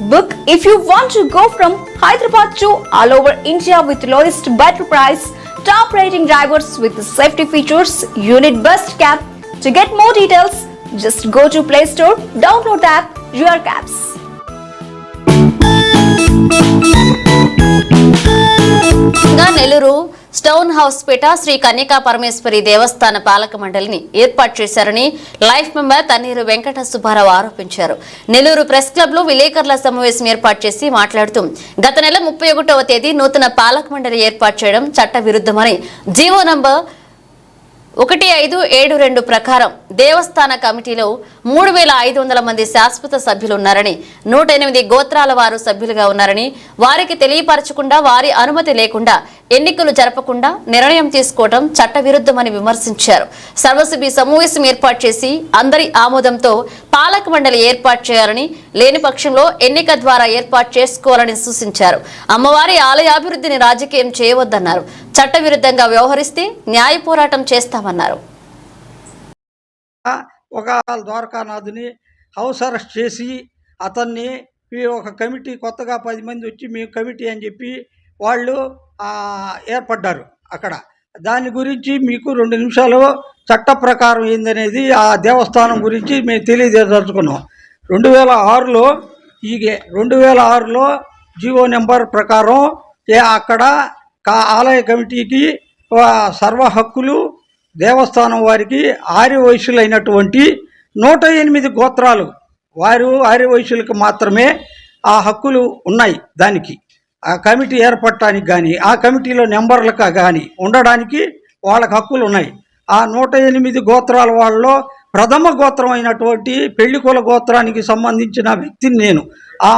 Book if you want to go from Hyderabad to all over India with lowest better price, top rating drivers with safety features, unit best cab. To get more details, just go to Play Store, download the app Your Cabs. ఇంకా నెల్లూరు స్టోన్ హౌస్ పేట శ్రీ కన్యకా పరమేశ్వరి దేవస్థాన పాలక మండలిని ఏర్పాటు చేశారని life member Tanneeru Venkata Subbarao ఆరోపించారు. Nellore press క్లబ్లో విలేకరుల సమావేశం ఏర్పాటు చేసి మాట్లాడుతూ గత నెల ముప్పై ఒకటవ తేదీ నూతన పాలక మండలి ఏర్పాటు చేయడం చట్ట విరుద్ధమని జీవో నంబర్ ఒకటి ఐదు ఏడు రెండు ప్రకారం దేవస్థాన కమిటీలో మూడు వేల ఐదు వందల మంది శాశ్వత సభ్యులు ఉన్నారని నూట ఎనిమిది గోత్రాల వారు సభ్యులుగా ఉన్నారని వారికి తెలియపరచకుండా వారి అనుమతి లేకుండా ఎన్నికలు జరపకుండా నిర్ణయం తీసుకోవడం చట్టవిరుద్ధమని విమర్శించారు. సర్వసభ్య సమావేశం ఏర్పాటు చేసి అందరి ఆమోదంతో పాలక మండలి ఏర్పాటు చేయాలని లేని పక్షంలో ఎన్నిక ద్వారా ఏర్పాటు చేసుకోవాలని సూచించారు. అమ్మవారి ఆలయాభివృద్ధిని రాజకీయం చేయవద్దన్నారు. చట్టవిరుద్ధంగా వ్యవహరిస్తే న్యాయ పోరాటం చేస్తామన్నారు. ఒక ద్వారకానాథుని హౌస్ అరెస్ట్ చేసి అతన్ని ఒక కమిటీ కొత్తగా పది మంది వచ్చి మీ కమిటీ అని చెప్పి వాళ్ళు ఏర్పడ్డారు అక్కడ. దాని గురించి మీకు రెండు నిమిషాలు చట్ట ప్రకారం ఏందనేది ఆ దేవస్థానం గురించి మేము తెలియజేదలుచుకున్నాం రెండు వేల ఆరులో ఈ రెండు వేల ఆరులో జీవో నెంబర్ ప్రకారం ఏ అక్కడ ఆలయ కమిటీకి సర్వ హక్కులు దేవస్థానం వారికి ఆర్య వయసులైనటువంటి నూట ఎనిమిది గోత్రాలు. వారు ఆర్య వయసులకు మాత్రమే ఆ హక్కులు ఉన్నాయి దానికి. ఆ కమిటీ ఏర్పడటానికి కానీ ఆ కమిటీలో నెంబర్లకు కానీ ఉండడానికి వాళ్ళకి హక్కులు ఉన్నాయి. ఆ నూట ఎనిమిది గోత్రాల వాళ్ళలో ప్రథమ గోత్రం అయినటువంటి పెళ్ళికుల గోత్రానికి సంబంధించిన వ్యక్తిని నేను. ఆ